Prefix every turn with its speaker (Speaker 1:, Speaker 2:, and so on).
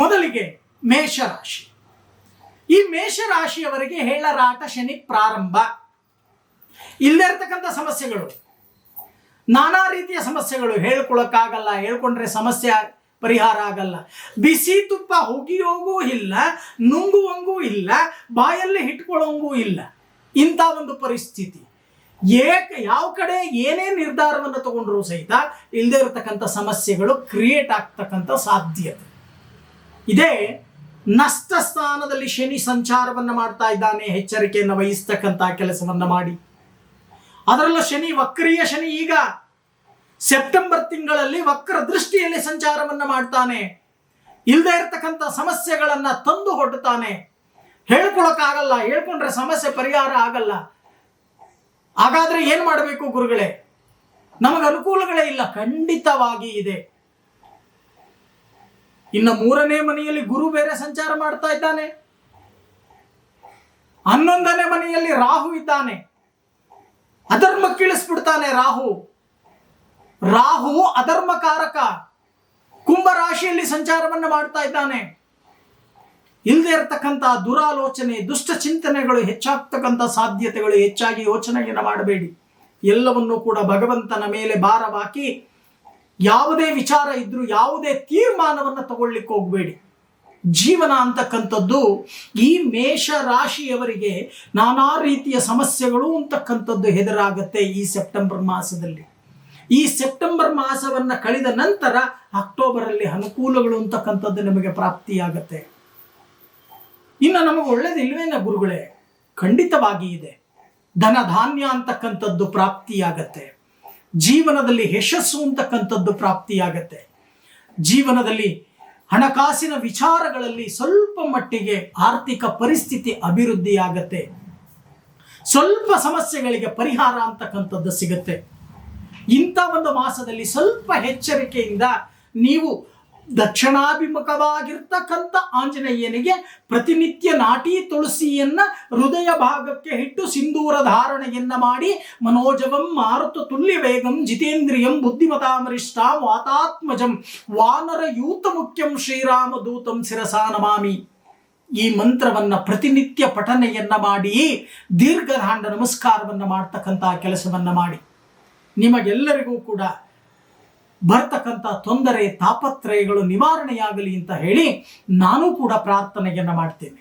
Speaker 1: ಮೊದಲಿಗೆ ಮೇಷರಾಶಿ. ಈ ಮೇಷರಾಶಿಯವರಿಗೆ ಹೇಳರಾಟ ಶನಿ ಪ್ರಾರಂಭ. ಇಲ್ಲದೆ ಇರ್ತಕ್ಕಂಥ ಸಮಸ್ಯೆಗಳು. ನಾನಾ ರೀತಿಯ ಸಮಸ್ಯೆಗಳು. ಹೇಳ್ಕೊಳಕ್ಕಾಗಲ್ಲ, ಹೇಳ್ಕೊಂಡ್ರೆ ಸಮಸ್ಯೆ ಪರಿಹಾರ ಆಗಲ್ಲ. ಬಿಸಿ ತುಪ್ಪ ಹೋಗಿಯೋಗೂ ಇಲ್ಲ, ನುಂಗುವಂಗೂ ಇಲ್ಲ, ಬಾಯಲ್ಲಿ ಇಟ್ಕೊಳ್ಳೋಂಗೂ ಇಲ್ಲ. ಇಂಥ ಒಂದು ಪರಿಸ್ಥಿತಿ. ಏಕ ಯಾವ ಕಡೆ ಏನೇ ನಿರ್ಧಾರವನ್ನು ತಗೊಂಡ್ರೂ ಸಹಿತ ಇಲ್ಲದೆ ಇರತಕ್ಕಂಥ ಸಮಸ್ಯೆಗಳು ಕ್ರಿಯೇಟ್ ಆಗ್ತಕ್ಕಂಥ ಸಾಧ್ಯತೆ. ಇದೇ ನಷ್ಟ ಸ್ಥಾನದಲ್ಲಿ ಶನಿ ಸಂಚಾರವನ್ನು ಮಾಡ್ತಾ ಇದ್ದಾನೆ, ಎಚ್ಚರಿಕೆಯನ್ನು ವಹಿಸ್ತಕ್ಕಂಥ ಕೆಲಸವನ್ನು ಮಾಡಿ. ಅದರಲ್ಲೂ ಶನಿ ವಕ್ರೀಯ ಶನಿ ಈಗ ಸೆಪ್ಟೆಂಬರ್ ತಿಂಗಳಲ್ಲಿ ವಕ್ರ ದೃಷ್ಟಿಯಲ್ಲಿ ಸಂಚಾರವನ್ನು ಮಾಡ್ತಾನೆ. ಇಲ್ಲದೆ ಇರತಕ್ಕಂಥ ಸಮಸ್ಯೆಗಳನ್ನು ತಂದು ಹೊಡ್ತಾನೆ. ಹೇಳ್ಕೊಳಕ್ಕಾಗಲ್ಲ, ಹೇಳ್ಕೊಂಡ್ರೆ ಸಮಸ್ಯೆ ಪರಿಹಾರ ಆಗಲ್ಲ. ಹಾಗಾದ್ರೆ ಏನು ಮಾಡಬೇಕು ಗುರುಗಳೇ? ನಮಗೆ ಅನುಕೂಲಗಳೇ ಇಲ್ಲ, ಖಂಡಿತವಾಗಿ ಇದೆ. ಇನ್ನು ಮೂರನೇ ಮನೆಯಲ್ಲಿ ಗುರು ಬೇರೆ ಸಂಚಾರ ಮಾಡ್ತಾ ಇದ್ದಾನೆ. ಹನ್ನೊಂದನೇ ಮನೆಯಲ್ಲಿ ರಾಹು ಇದ್ದಾನೆ. ಅಧರ್ಮ ಕೀಳಿಸ್ಬಿಡ್ತಾನೆ ರಾಹು. ರಾಹು ಅಧರ್ಮಕಾರಕ. ಕುಂಭ ರಾಶಿಯಲ್ಲಿ ಸಂಚಾರವನ್ನ ಮಾಡ್ತಾ ಇದ್ದಾನೆ. ಇಲ್ಲದೆ ಇರತಕ್ಕಂಥ ದುರಾಲೋಚನೆ, ದುಷ್ಟ ಚಿಂತನೆಗಳು ಹೆಚ್ಚಾಗ್ತಕ್ಕಂಥ ಸಾಧ್ಯತೆಗಳು ಹೆಚ್ಚಾಗಿ ಯೋಚನೆಯನ್ನು ಮಾಡಬೇಡಿ. ಎಲ್ಲವನ್ನೂ ಕೂಡ ಭಗವಂತನ ಮೇಲೆ ಭಾರವಾಕಿ ಯಾವುದೇ ವಿಚಾರ ಇದ್ದರೂ ಯಾವುದೇ ತೀರ್ಮಾನವನ್ನು ತಗೊಳ್ಳಿಕ್ಕೆ ಹೋಗಬೇಡಿ. ಜೀವನ ಅಂತಕ್ಕಂಥದ್ದು ಈ ಮೇಷ ರಾಶಿಯವರಿಗೆ ನಾನಾ ರೀತಿಯ ಸಮಸ್ಯೆಗಳು ಅಂತಕ್ಕಂಥದ್ದು ಹೆದರಾಗುತ್ತೆ ಈ ಸೆಪ್ಟೆಂಬರ್ ಮಾಸದಲ್ಲಿ. ಈ ಸೆಪ್ಟೆಂಬರ್ ಮಾಸವನ್ನು ಕಳೆದ ನಂತರ ಅಕ್ಟೋಬರಲ್ಲಿ ಅನುಕೂಲಗಳು ಅಂತಕ್ಕಂಥದ್ದು ನಿಮಗೆ ಪ್ರಾಪ್ತಿಯಾಗತ್ತೆ. ಇನ್ನು ನಮಗೆ ಒಳ್ಳೇದಿಲ್ವೇನ ಗುರುಗಳೇ? ಖಂಡಿತವಾಗಿ ಇದೆ. ಧನ ಧಾನ್ಯ ಅಂತಕ್ಕಂಥದ್ದು ಪ್ರಾಪ್ತಿಯಾಗತ್ತೆ. ಜೀವನದಲ್ಲಿ ಯಶಸ್ಸು ಅಂತಕ್ಕಂಥದ್ದು ಪ್ರಾಪ್ತಿಯಾಗತ್ತೆ. ಜೀವನದಲ್ಲಿ ಹಣಕಾಸಿನ ವಿಚಾರಗಳಲ್ಲಿ ಸ್ವಲ್ಪ ಮಟ್ಟಿಗೆ ಆರ್ಥಿಕ ಪರಿಸ್ಥಿತಿ ಅಭಿವೃದ್ಧಿಯಾಗತ್ತೆ. ಸ್ವಲ್ಪ ಸಮಸ್ಯೆಗಳಿಗೆ ಪರಿಹಾರ ಅಂತಕ್ಕಂಥದ್ದು ಸಿಗುತ್ತೆ. ಇಂಥ ಒಂದು ಮಾಸದಲ್ಲಿ ಸ್ವಲ್ಪ ಎಚ್ಚರಿಕೆಯಿಂದ ನೀವು ದಕ್ಷಿಣಾಭಿಮುಖವಾಗಿರ್ತಕ್ಕಂಥ ಆಂಜನೇಯನಿಗೆ ಪ್ರತಿನಿತ್ಯ ನಾಟಿ ತುಳಸಿಯನ್ನ ಹೃದಯ ಭಾಗಕ್ಕೆ ಹಿಟ್ಟು ಸಿಂಧೂರ ಧಾರಣೆಯನ್ನ ಮಾಡಿ, ಮನೋಜವಂ ಮಾರುತ ತುಲ್ಯ ವೇಗಂ ಜಿತೇಂದ್ರಿಯಂ ಬುದ್ಧಿಮತಾಮರಿಷ್ಠಾ ವಾತಾತ್ಮಜಂ ವಾನರ ಯೂತ ಮುಖ್ಯಂ ಶ್ರೀರಾಮದೂತಂ ಶಿರಸಾ ನಮಾಮಿ. ಈ ಮಂತ್ರವನ್ನ ಪ್ರತಿನಿತ್ಯ ಪಠನೆಯನ್ನ ಮಾಡಿ, ದೀರ್ಘದಾಂಡ ನಮಸ್ಕಾರವನ್ನ ಮಾಡ್ತಕ್ಕಂಥ ಕೆಲಸವನ್ನ ಮಾಡಿ. ನಿಮಗೆಲ್ಲರಿಗೂ ಕೂಡ ಬರ್ತಕ್ಕಂಥ ತೊಂದರೆ ತಾಪತ್ರಯಗಳು ನಿವಾರಣೆಯಾಗಲಿ ಅಂತ ಹೇಳಿ ನಾನು ಕೂಡ ಪ್ರಾರ್ಥನೆಯನ್ನು ಮಾಡ್ತೇನೆ.